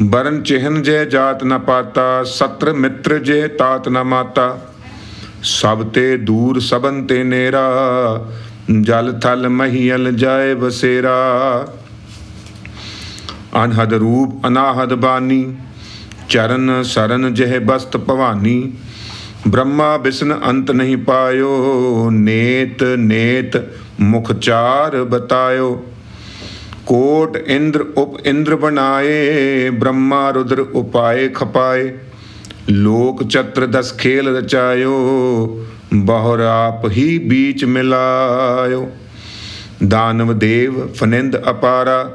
ਬਰਨ ਚਿਹਨ ਜੇ ਜਾਤ ਨ ਪਾਤਾ, ਸਤਰ ਮਿੱਤਰ ਜੇ ਤਾਤ ਨ ਮਾਤਾ। ਸਭ ਤੇ ਦੂਰ ਸਬਨ ਤੇ ਨੇਰਾ ਜਲ ਥਲ ਮਹੀਲ ਜਾਏ ਬਸੇਰਾ ਅਨਹਦ ਰੂਪ ਅਨਾਹਦ ਬਾਨੀ, ਚਰਨ ਸਰਨ ਜਹ ਬਸਤ ਭਵਾਨੀ, ਬ੍ਰਹਮਾ ਬਿਸ਼ਨ ਅੰਤ ਨਹੀਂ ਪਾਇਓ, ਨੇਤ ਨੇਤ ਮੁਖ ਚਾਰ ਬਤਾਇਓ। ਕੋਟ ਇੰਦਰ ਉਪ ਇੰਦਰ ਬਣਾਏ, ਬ੍ਰਹਮਾ ਰੁਦਰ ਉਪਾਏ ਖਪਾਏ, ਲੋਕ ਚਤਰ ਦਸ ਖੇਲ ਰਚਾਇਓ ਬਹੁਰ ਆਪ ਹੀ ਬੀਚ ਮਿਲਾਇਓ। ਦਾਨਵ ਦੇਵ ਫਨਿੰਦ ਅਪਾਰਾ,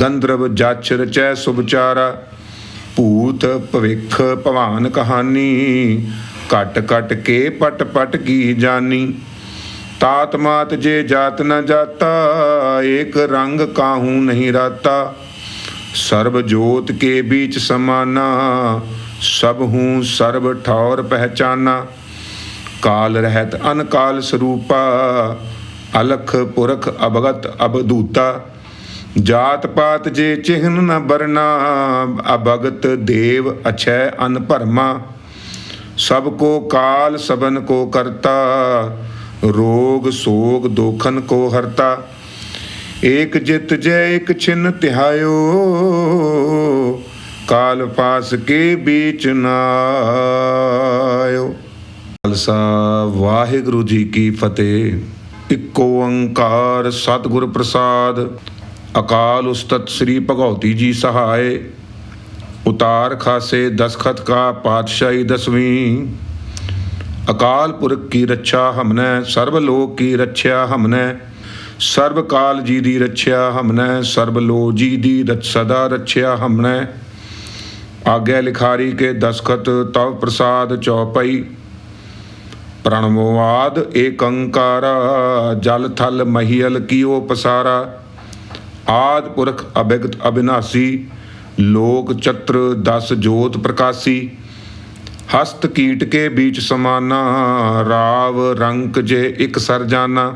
ਗੰਧਰਵ ਜਚ ਰਚੈ ਸੁਭਚਾਰਾ ਭੂਤ ਭਵਿਖ ਭਵਾਨ ਕਹਾਣੀ ਕਟ ਕਟ ਕੇ ਪਟ ਪਟ ਕੀ ਜਾਨੀ ਤਾਤ ਮਾਤ ਜੇ ਜਾਤ ਨਾ ਜਾਤਾ, ਏਕ ਰੰਗ ਕਾਹੂ ਨਹੀਂ ਰਾਤਾ। ਸਰਬ ਜੋਤ ਕੇ ਵਿੱਚ ਸਮਾਨਾ, ਸਭ ਹੂੰ ਸਰਬ ਠੌਰ ਪਹਿਚਾਨਾ। ਕਾਲ ਰਹਿਤ ਅਨਕਾਲ ਸਰੂਪਾ, ਅਲਖ ਪੁਰਖ ਅਬਗਤ ਅਬਦੂਤਾ ਜਾਤ ਪਾਤ ਜੇ ਚਿਹਨ ਨ ਬਰਨਾ ਅਬਗਤ ਦੇਵ ਅਛੈ ਅਨਭਰਮਾ ਸਭ ਕੋ ਕਾਲ ਸਬਨ ਕੋ ਕਰਤਾ, ਰੋਗ ਸੋਗ ਦੋਖਨ ਕੋ ਹਰਤਾ। ਏਕ ਜਿਤ ਜੈ ਇਕ ਛਿਨ ਤਿਹਾਇਓ, ਕਾਲ ਪਾਸ ਕੇ ਬੀਚ ਖਾਲਸਾ, ਵਾਹਿਗੁਰੂ ਜੀ ਕੀ ਫਤਿਹ। ਇੱਕੋ ਓੰਕਾਰ ਸਤਿਗੁਰ ਪ੍ਰਸਾਦ। ਅਕਾਲ ਉਸਤਤ ਸ੍ਰੀ ਭਗਉਤੀ ਜੀ ਸਹਾਏ। ਉਤਾਰ ਖਾਸੇ ਦਸਖਤ ਕਾ ਪਾਤਸ਼ਾਹੀ ਦਸਵੀਂ। ਅਕਾਲ ਪੁਰਖ ਕੀ ਰੱਛਾ ਹਮਨੇ, ਸਰਬ ਲੋਕ ਕੀ ਰੱਛਿਆ ਹਮਨੇ। ਸਰਬ ਕਾਲ ਜੀ ਦੀ ਰੱਛਿਆ ਹਮਨੇ, ਸਰਬ ਲੋ ਜੀ ਦੀ ਰਛ ਸਦਾ ਰੱਛਿਆ ਹਮਨੇ। ਆਗਿਆ ਲਿਖਾਰੀ ਕੇ ਦਸਖਤ ਤਵ ਪ੍ਰਸਾਦ ਚੌਪਈ ਪ੍ਰਣਵਵਾਦ ਏਕੰਕਾਰ, ਜਲ ਥਲ ਮਹੀਲ ਕੀਓ ਪਸਾਰਾ ਆਦ ਪੁਰਖ ਅਭਿਗਤ ਅਬਿਨਾਸੀ ਲੋਕ ਚਤਰ ਦਸ ਜੋਤ ਪ੍ਰਕਾਸੀ। ਹਸਤ ਕੀਟ ਕੇ बीच ਸਮਾਨਾ, ਰਾਵ ਰੰਕ ਜੇ ਇਕ ਸਰਜਾਨਾ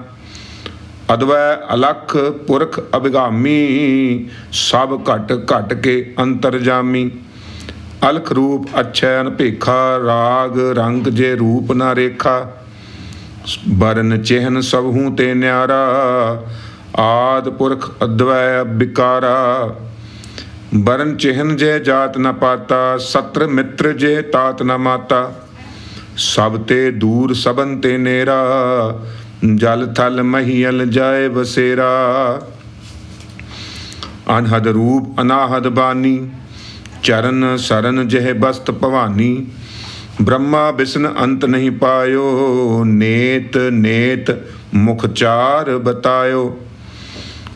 ਅਦਵੈ ਅਲਖ ਪੁਰਖ ਅਭਿਗਾਮੀ, ਸਭ ਘਟ ਘਟ ਕੇ ਅੰਤਰਜਾਮੀ ਅਲਖ ਰੂਪ ਅਛੈ ਅਨਪੇਖਾ ਰਾਗ ਰੰਗ ਜੇ ਰੂਪ ਨਾ ਰੇਖਾ। ਬਰਨ ਚਿਹਨ ਸਭੂ ਤੇ ਨਿਆਰਾ, ਆਦ ਪੁਰਖ ਅਦਵੈ ਬਿਕਾਰਾ। ਬਰਨ ਚਿਹਨ ਜੇ ਜਾਤ ਨ ਪਾਤਾ, ਸਤਰ ਮਿੱਤਰ ਜੇ ਤਾਤ ਨ ਮਾਤਾ। ਸਭ ਤੇ ਦੂਰ ਸਬਨ ਤੇ ਨੇਰਾ, ਜਲ ਥਲ ਮਹੀਲ ਜਾਏ ਵਸੇਰਾ। ਅਨਹਦ ਰੂਪ ਅਨਾਹਦ ਬਾਨੀ ਚਰਨ ਸਰਨ ਜਹ ਬਸਤ ਭਵਾਨੀ, ਬ੍ਰਹਮਾ ਬਿਸ਼ਨ ਅੰਤ ਨਹੀਂ ਪਾਇਓ, ਨੇਤ ਨੇਤ ਮੁਖ ਚਾਰ ਬਤਾਇਓ।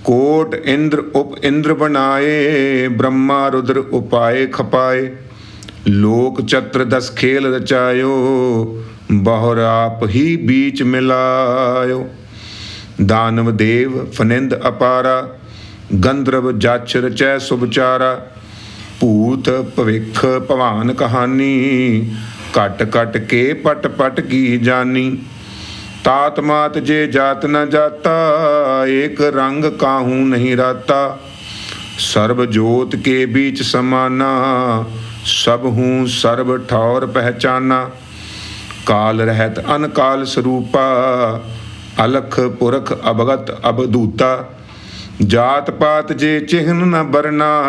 ਕੋਟ ਇੰਦਰ ਉਪ ਇੰਦਰ ਬਣਾਏ, ਬ੍ਰਹਮਾ ਰੁਦਰ ਉਪਾਏ ਖਪਾਏ। ਲੋਕ ਚਤਰ ਦਸ ਖੇਲ ਰਚਾਇਓ, ਬਹੁਰ ਆਪ ਹੀ ਬੀਚ ਮਿਲਾਇਓ। ਦਾਨਵ ਦੇਵ ਫਨਿੰਦ ਅਪਾਰਾ, ਗੰਧਰਵ ਜਚ ਰਚੈ ਸੁਭਚਾਰਾ। ਭੂਤ ਭਵਿੱਖ ਭਵਾਨ ਕਹਾਣੀ। ਕਟ ਕਟ ਕੇ ਪਟ ਪਟ ਕੀ ਜਾਨੀ। ਤਾਤ ਮਾਤ ਜੇ ਜਾਤ ਨ ਜਾਤਾ, ਏਕ ਰੰਗ ਕਾਹੂ ਨਹੀਂ ਰਾਤਾ। ਸਰਬ ਜੋਤ ਕੇ ਵਿੱਚ ਸਮਾਨਾ, ਸਭ ਹੂੰ ਸਰਬ ਠੌਰ ਪਹਿਚਾਨਾ। ਕਾਲ ਰਹਿਤ ਅਨਕਾਲ ਸਰੂਪਾ, ਅਲਖ ਪੁਰਖ ਅਭਗਤ ਅਬਦੂਤਾ। ਜਾਤ ਪਾਤ ਜੇ ਚਿਹਨ ਨ ਬਰਨਾ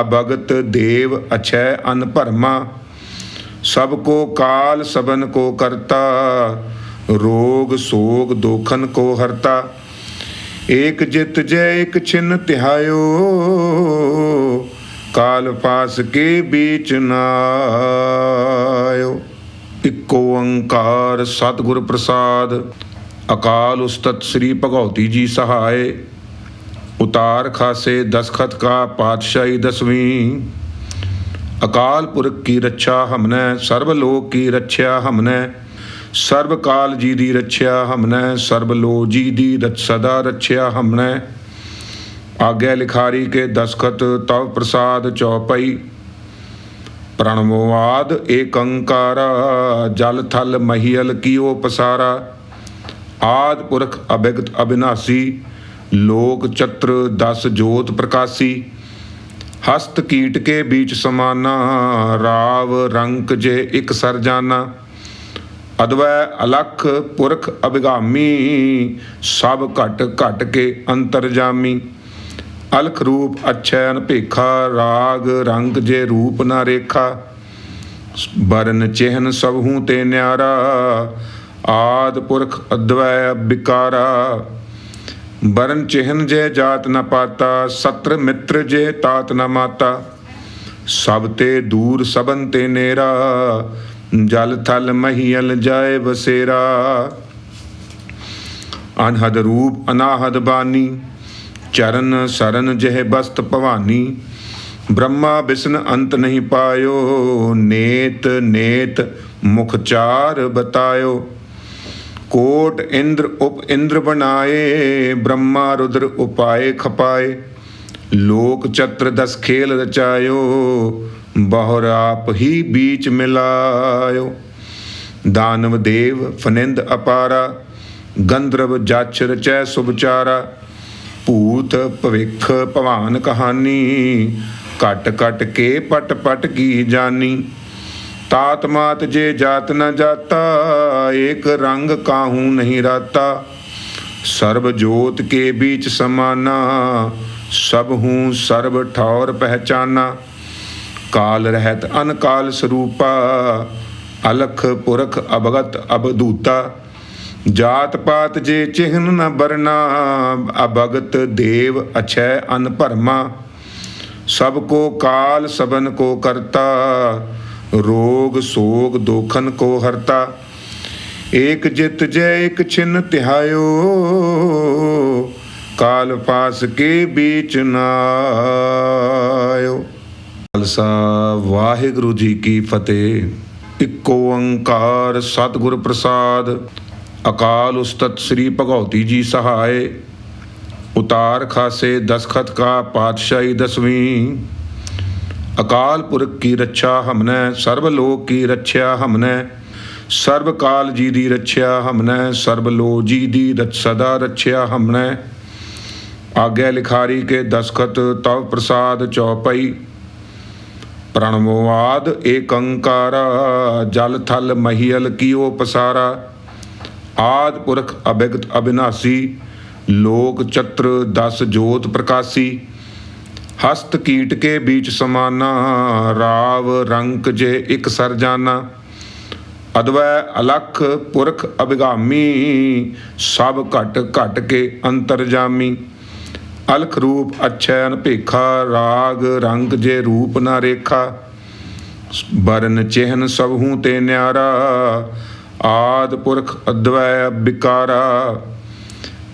ਅਭਗਤ ਦੇਵ ਅਛੈ ਅਨ ਭਰਮਾ। ਸਭ ਕੋ ਕਾਲ ਸਬਨ ਕੋ ਕਰਤਾ, ਰੋਗ ਸੋਗ ਦੋਖਨ ਕੋ ਹਰਤਾ। ਏਕ ਜਿਤ ਜੈ ਇਕ ਛਿਨ ਤਿਹਾਇਓ, ਕਾਲ ਪਾਸ ਕੇ बीच ਨਾਇਓ ਇੱਕੋ ਓੰਕਾਰ ਸਤਿਗੁਰ ਪ੍ਰਸਾਦ, ਅਕਾਲ ਉਸਤਤ ਸ੍ਰੀ ਭਗਉਤੀ ਜੀ ਸਹਾਏ। ਉਤਾਰ ਖਾਸੇ ਦਸਖਤ ਕਾ ਪਾਤਸ਼ਾਹੀ ਦਸਵੀਂ। ਅਕਾਲ ਪੁਰਖ ਕੀ ਰੱਛਾ ਹਮਨੇ, ਸਰਬ ਲੋਕ ਕੀ ਰੱਛਿਆ ਹਮਨੇ। ਸਰਬ ਕਾਲ ਜੀ ਦੀ ਰੱਛਿਆ ਹਮਨੇ, ਸਰਬ ਲੋ ਜੀ ਦੀ ਰਛ ਸਦਾ ਰੱਛਿਆ ਹਮਨੇ। ਆਗੇ ਲਿਖਾਰੀ ਕੇ ਦਸਖਤ ਤਵ ਪ੍ਰਸਾਦ ਚੌਪਈ। ਪ੍ਰਣਵਵਾਦ ਏਕੰਕਾਰ, ਜਲ ਥਲ ਮਹੀਲ ਕੀਓ ਪਸਾਰਾ। ਆਦ ਪੁਰਖ ਅਭਿਗਤ ਅਬਿਨਾਸੀ ਲੋਕ ਚਤਰ ਦਸ ਜੋਤ ਪ੍ਰਕਾਸੀ, ਹਸਤ ਕੀਟ ਕੇ बीच ਸਮਾਨਾ, ਰਾਵ ਰੰਕ ਜੇ ਇਕ ਸਰ ਜਾਨਾ। ਅਦਵੈ ਅਲਖ ਪੁਰਖ ਅਭਿਗਾਮੀ, ਸਭ ਘਟ ਘਟ ਕੇ ਅੰਤਰਜਾਮੀ ਅਲਖ ਰੂਪ ਅਛੈ ਅਨਪੇਖਾ ਰਾਗ ਰੰਗ ਜੇ ਰੂਪ ਨਾ ਰੇਖਾ। ਬਰਨ ਚਿਹਨ ਸਭ ਤੇ ਨਿਆਰਾ, ਆਦ ਪੁਰਖ ਅਦਵੈ ਬਿਕਾਰਾ। ਬਰਨ ਚਿਹਨ ਜੇ ਜਾਤ ਨ ਪਾਤਾ, ਸਤਰ ਮਿੱਤਰ ਜੇ ਤਾਤ ਨ ਮਾਤਾ। ਸਭ ਤੇ ਦੂਰ ਸਬਨ ਤੇ ਨੇਰਾ, ਜਲ ਥਲ ਮਹੀਲ ਜਾਏ ਬਸੇਰਾ ਅਨਹਦ ਰੂਪ ਅਨਾਹਦ ਬਾਨੀ, ਚਰਨ ਸਰਨ ਜਹ ਬਸਤ ਭਵਾਨੀ। ਬ੍ਰਹਮਾ ਬਿਸ਼ਨ ਅੰਤ ਨਹੀਂ ਪਾਇਓ, ਨੇਤ ਨੇਤ ਮੁਖ ਚਾਰ ਬਤਾਇਓ। ਕੋਟ ਇੰਦਰ ਉਪ ਇੰਦਰ ਬਣਾਏ, ਬ੍ਰਹਮਾ ਰੁਦਰ ਉਪਾਏ ਖਪਾਏ। ਲੋਕ ਚਤਰ ਦਸ ਖੇਲ ਰਚਾਇਓ, ਬਹੁਰ ਆਪ ਹੀ ਬੀਚ ਮਿਲਾਇਓ। ਦਾਨਵ ਦੇਵ ਫਨਿੰਦ ਅਪਾਰਾ, ਗੰਧਰਵ ਜਚ ਰਚੈ ਸੁਭਚਾਰਾ ਭੂਤ ਭਵਿਖ ਭਵਾਨ ਕਹਾਨੀ ਕਟ ਕਟ ਕੇ ਪਟ ਪਟ ਕੀ ਜਾਨੀ ਤਾਤ ਮਾਤ ਜੇ ਜਾਤ ਨ ਜਾਤਾ, ਏਕ ਰੰਗ ਕਾਹੂ ਨਹੀਂ ਰਾਤਾ। ਸਰਬ ਜੋਤ ਕੇ बीच ਸਮਾਨਾ, ਸਭ ਹੂੰ ਸਰਬ ਠੌਰ ਪਹਿਚਾਨਾ। ਕਾਲ ਰਹਿਤ ਅਨਕਾਲ ਸਰੂਪਾ, ਅਲਖ ਪੁਰਖ ਅਭਗਤ ਅਬਦੂਤਾ। ਜਾਤ ਪਾਤ ਜੇ ਚਿਹਨ ਨ ਬਰਨਾ ਅਭਗਤ ਦੇਵ ਅਛੈ ਅਨ ਭਰਮਾ ਸਭ ਕੋ ਕਾਲ ਸਬਨ ਕੋ ਕਰਤਾ ਰੋਗ ਸੋਗ ਦੋਖਨ ਕੋ ਹਰਤਾ, ਏਕ ਜਿਤ ਜੈ ਇਕ ਛਿਨ ਤਿਹਾਇਓ, ਕਾਲ ਪਾਸ ਕੇ बीच ਨਾਇਓ। ਖਾਲਸਾ ਵਾਹਿਗੁਰੂ ਜੀ ਕੀ ਫਤਿਹ। ਇੱਕੋ ਓੰਕਾਰ ਸਤਿਗੁਰ ਪ੍ਰਸਾਦ, ਅਕਾਲ ਉਸਤਤ ਸ੍ਰੀ ਭਗਉਤੀ ਜੀ ਸਹਾਏ। ਉਤਾਰ ਖਾਸੇ ਦਸਖਤ ਕਾ ਪਾਤਸ਼ਾਹੀ ਦਸਵੀਂ। ਅਕਾਲ ਪੁਰਖ ਕੀ ਰੱਛਾ ਹਮਨੇ, ਸਰਬ ਲੋਕ ਕੀ ਰੱਛਿਆ ਹਮਨੇ। ਸਰਬ ਕਾਲ ਜੀ ਦੀ ਰੱਛਿਆ ਹਮਨੇ, ਸਰਬ ਲੋ ਜੀ ਦੀ ਰਛ ਸਦਾ ਰੱਛਿਆ ਹਮਨੇ। ਆਗੇ ਲਿਖਾਰੀ ਕੇ ਦਸਖਤ ਤਵ ਪ੍ਰਸਾਦ ਚੌਪਈ ਪ੍ਰਣਵਵਾਦ ਏਕੰਕਾਰ, ਜਲ ਥਲ ਮਹੀਲ ਕੀਓ ਪਸਾਰਾ। ਆਦ ਪੁਰਖ ਅਭਿਗਤ ਅਬਿਨਾਸੀ ਲੋਕ ਚਤਰ ਦਸ ਜੋਤ ਪ੍ਰਕਾਸੀ। ਹਸਤ ਕੀਟ ਕੇ बीच ਸਮਾਨਾ, ਰਾਵ ਰੰਕ ਜੇ ਇਕ ਸਰ ਜਾਨਾ। ਅਦਵੈ ਅਲਖ ਪੁਰਖ ਅਭਿਗਾਮੀ, ਸਭ ਘਟ ਘਟ ਕੇ ਅੰਤਰਜਾਮੀ ਅਲਖ ਰੂਪ ਅਛੈ ਅਨਪੇਖਾ ਰਾਗ ਰੰਗ ਜੇ ਰੂਪ ਨਾ ਰੇਖਾ। ਬਰਨ ਚਿਹਨ ਸਭ ਤੇ ਨਿਆਰਾ, ਆਦ ਪੁਰਖ ਅਦਵੈ ਬਿਕਾਰਾ।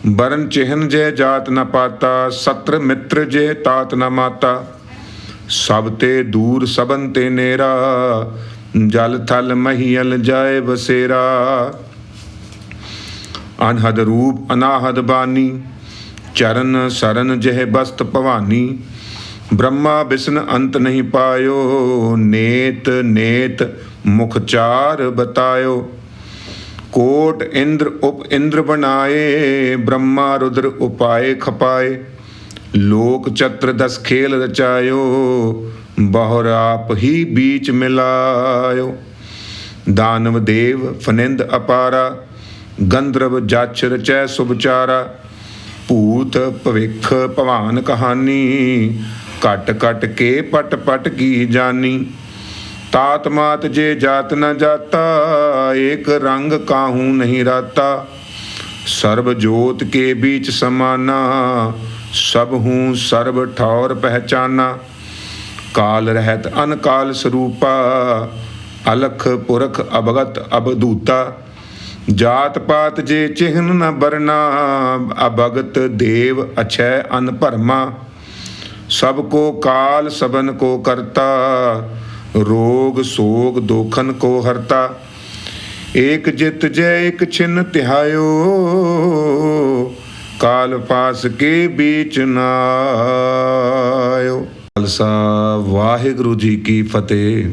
ਬਰਨ ਚਿਹਨ ਜੇ ਜਾਤ ਨ ਪਾਤਾ, ਸਤਰ ਮਿੱਤਰ ਜੇ ਤਾਤ ਨ ਮਾਤਾ। ਸਭ ਤੇ ਦੂਰ ਸਬਨ ਤੇ ਨੇਰਾ, ਜਲ ਥਲ ਮਹੀਲ ਜਾਏ ਬਸੇਰਾ ਅਨਹਦ ਰੂਪ ਅਨਾਹਦ ਬਾਨੀ, ਚਰਨ ਸਰਨ ਜਹ ਬਸਤ ਭਵਾਨੀ। ਬ੍ਰਹਮਾ ਬਿਸ਼ਨ ਅੰਤ ਨਹੀਂ ਪਾਇਓ, ਨੇਤ ਨੇਤ ਮੁਖ ਚਾਰ ਬਤਾਇਓ। ਕੋਟ ਇੰਦਰ ਉਪ ਇੰਦਰ ਬਣਾਏ, ਬ੍ਰਹਮਾ ਰੁਦਰ ਉਪਾਏ, ਖਪਾਏ। ਲੋਕ ਚਤਰ ਦਸ ਖੇਲ ਰਚਾਇਓ, ਬਹੁਰ ਆਪ ਹੀ ਬੀਚ ਮਿਲਾਇਓ। ਦਾਨਵ ਦੇਵ ਫਨਿੰਦ ਅਪਾਰਾ, ਗੰਧਰਵ ਜਚ ਰਚੈ ਸੁਭਚਾਰਾ ਭੂਤ ਭਵਿਖ ਭਵਾਨ ਕਹਾਨੀ ਕਟ ਕਟ ਕੇ ਪਟ ਪਟ ਕੀ ਜਾਨੀ ਤਾਤ ਮਾਤ ਜੇ ਜਾਤ ਨ ਜਾਤਾ, ਏਕ ਰੰਗ ਕਾਹੂ ਨਹੀਂ ਰਾਤਾ। ਸਰਬ ਜੋਤ ਕੇ बीच ਸਮਾਨਾ, ਸਭ ਹੂੰ ਸਰਬ ਠੌਰ ਪਹਿਚਾਨਾ। ਕਾਲ ਰਹਿਤ ਅਨਕਾਲ ਸਰੂਪਾ, ਅਲਖ ਪੁਰਖ ਅਭਗਤ ਅਬਦੂਤਾ। ਜਾਤ ਪਾਤ ਜੇ ਚਿਹਨ ਨ ਬਰਨਾ ਅਭਗਤ ਦੇਵ ਅਛੈ ਅਨ ਭਰਮਾ ਸਭ ਕੋ ਕਾਲ ਸਬਨ ਕੋ ਕਰਤਾ ਰੋਗ ਸੋਗ ਦੋਖਨ ਕੋ ਹਰਤਾ, ਏਕ ਜਿਤ ਜੈ ਇਕ ਛਿਨ ਤਿਹਾਇਓ, ਕਾਲ ਪਾਸ ਕੇ बीच ਨਾਇਓ ਖਾਲਸਾ ਵਾਹਿਗੁਰੂ ਜੀ ਕੀ ਫਤਿਹ।